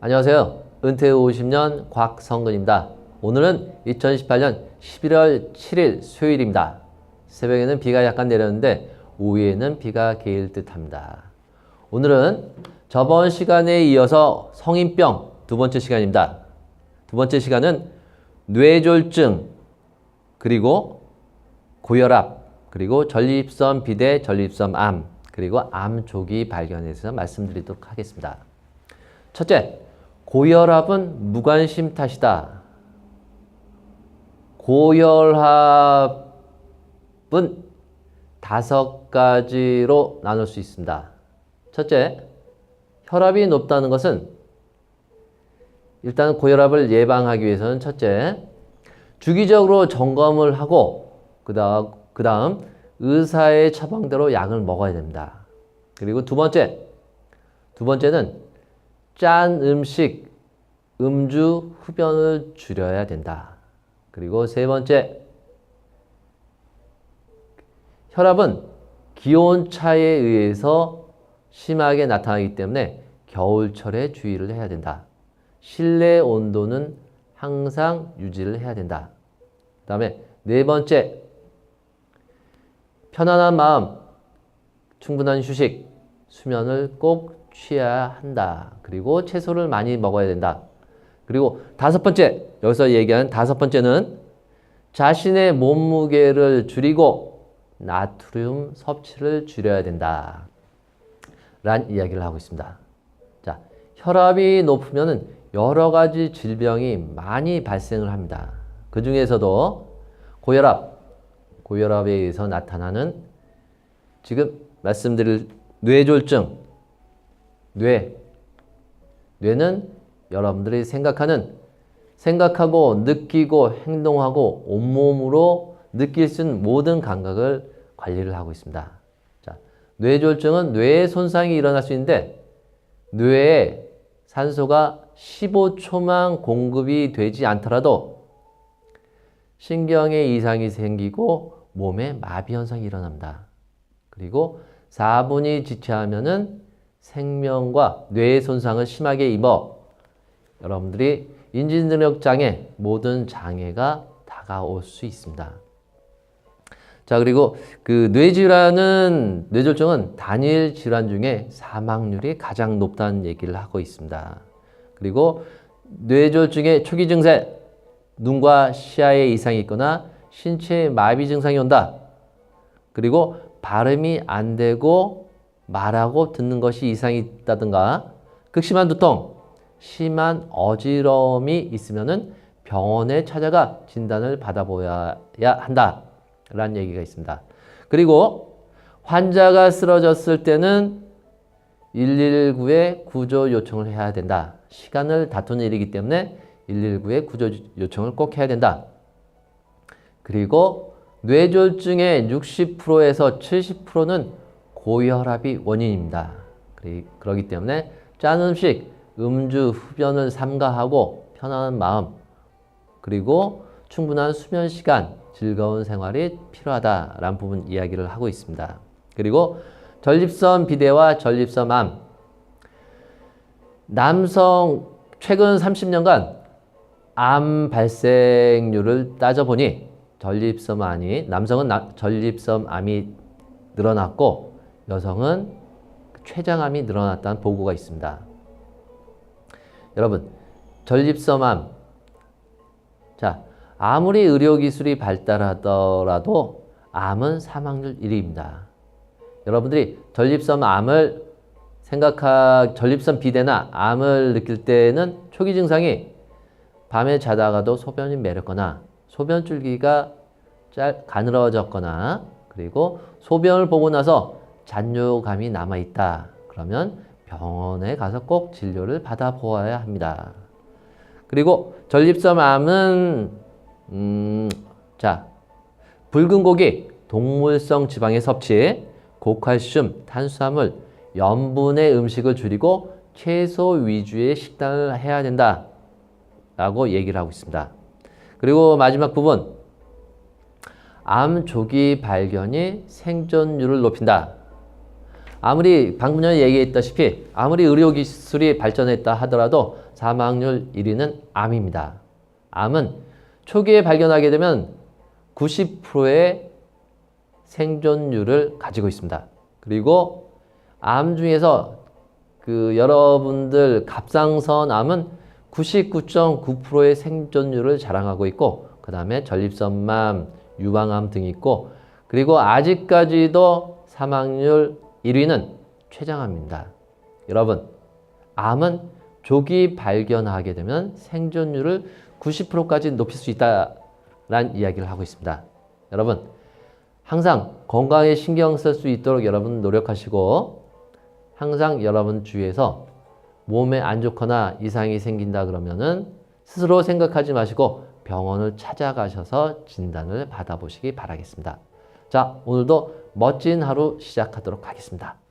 안녕하세요. 은퇴 후 50년 곽성근입니다. 오늘은 2018년 11월 7일 수요일입니다. 새벽에는 비가 약간 내렸는데 오후에는 비가 개일 듯 합니다. 오늘은 저번 시간에 이어서 성인병 두 번째 시간입니다. 두 번째 시간은 뇌졸중 그리고 고혈압 그리고 전립선 비대 전립선 암 그리고 암 조기 발견에 대해서 말씀드리도록 하겠습니다. 첫째, 고혈압은 무관심 탓이다. 고혈압은 다섯 가지로 나눌 수 있습니다. 첫째, 혈압이 높다는 것은 일단 고혈압을 예방하기 위해서는 첫째, 주기적으로 점검을 하고 그다음 그다음 의사의 처방대로 약을 먹어야 됩니다. 그리고 두 번째, 두 번째는 짠 음식, 음주, 흡연을 줄여야 된다. 그리고 세 번째, 혈압은 기온 차에 의해서 심하게 나타나기 때문에 겨울철에 주의를 해야 된다. 실내 온도는 항상 유지를 해야 된다. 그 다음에 네 번째, 편안한 마음, 충분한 휴식, 수면을 꼭 취해야 한다. 그리고 채소를 많이 먹어야 된다. 그리고 다섯 번째, 여기서 얘기하는 다섯 번째는 자신의 몸무게를 줄이고 나트륨 섭취를 줄여야 된다. 란 이야기를 하고 있습니다. 자, 혈압이 높으면 여러 가지 질병이 많이 발생을 합니다. 그 중에서도 고혈압, 고혈압에 의해서 나타나는 지금 말씀드릴 뇌졸중, 뇌, 뇌는 여러분들이 생각하는 생각하고 느끼고 행동하고 온몸으로 느낄 수 있는 모든 감각을 관리를 하고 있습니다. 자, 뇌졸중은 뇌의 손상이 일어날 수 있는데 뇌에 산소가 15초만 공급이 되지 않더라도 신경에 이상이 생기고 몸에 마비 현상이 일어납니다. 그리고 4분이 지체하면은 생명과 뇌의 손상을 심하게 입어 여러분들이 인지능력 장애, 모든 장애가 다가올 수 있습니다. 자, 그리고 그 뇌질환은, 뇌졸중은 단일 질환 중에 사망률이 가장 높다는 얘기를 하고 있습니다. 그리고 뇌졸중의 초기 증세, 눈과 시야에 이상이 있거나 신체에 마비 증상이 온다. 그리고 발음이 안 되고 말하고 듣는 것이 이상이 있다든가 극심한 두통, 심한 어지러움이 있으면은 병원에 찾아가 진단을 받아보아야 한다. 라는 얘기가 있습니다. 그리고 환자가 쓰러졌을 때는 119에 구조 요청을 해야 된다. 시간을 다투는 일이기 때문에 119에 구조 요청을 꼭 해야 된다. 그리고 뇌졸중의 60%에서 70%는 고혈압이 원인입니다. 그러기 때문에 짠 음식, 음주, 흡연을 삼가하고 편안한 마음, 그리고 충분한 수면 시간, 즐거운 생활이 필요하다라는 부분 이야기를 하고 있습니다. 그리고 전립선 비대와 전립선 암. 남성 최근 30년간 암 발생률을 따져보니 전립선 암이 남성은 나, 전립선 암이 늘어났고 여성은 췌장암이 늘어났다는 보고가 있습니다. 여러분 전립선암 자 아무리 의료기술이 발달하더라도 암은 사망률 1위입니다. 여러분들이 전립선 암을 생각하 전립선 비대나 암을 느낄 때는 초기 증상이 밤에 자다가도 소변이 매렵거나 소변 줄기가 짤, 가늘어졌거나 그리고 소변을 보고 나서 잔뇨감이 남아 있다. 그러면 병원에 가서 꼭 진료를 받아 보아야 합니다. 그리고 전립선암은 음, 자 붉은 고기, 동물성 지방의 섭취, 고칼슘, 탄수화물, 염분의 음식을 줄이고 채소 위주의 식단을 해야 된다. 라고 얘기를 하고 있습니다. 그리고 마지막 부분. 암 조기 발견이 생존율을 높인다. 아무리 방금 전에 얘기했다시피 아무리 의료기술이 발전했다 하더라도 사망률 1위는 암입니다. 암은 초기에 발견하게 되면 90%의 생존율을 가지고 있습니다. 그리고 암 중에서 그 여러분들 갑상선 암은 99.9%의 생존율을 자랑하고 있고 그 다음에 전립선암, 유방암 등이 있고 그리고 아직까지도 사망률 1위는 췌장암입니다. 여러분, 암은 조기 발견하게 되면 생존율을 90%까지 높일 수 있다라는 이야기를 하고 있습니다. 여러분, 항상 건강에 신경 쓸 수 있도록 여러분 노력하시고 항상 여러분 주위에서 몸에 안 좋거나 이상이 생긴다 그러면은 스스로 생각하지 마시고 병원을 찾아가셔서 진단을 받아보시기 바라겠습니다. 자, 오늘도 멋진 하루 시작하도록 하겠습니다.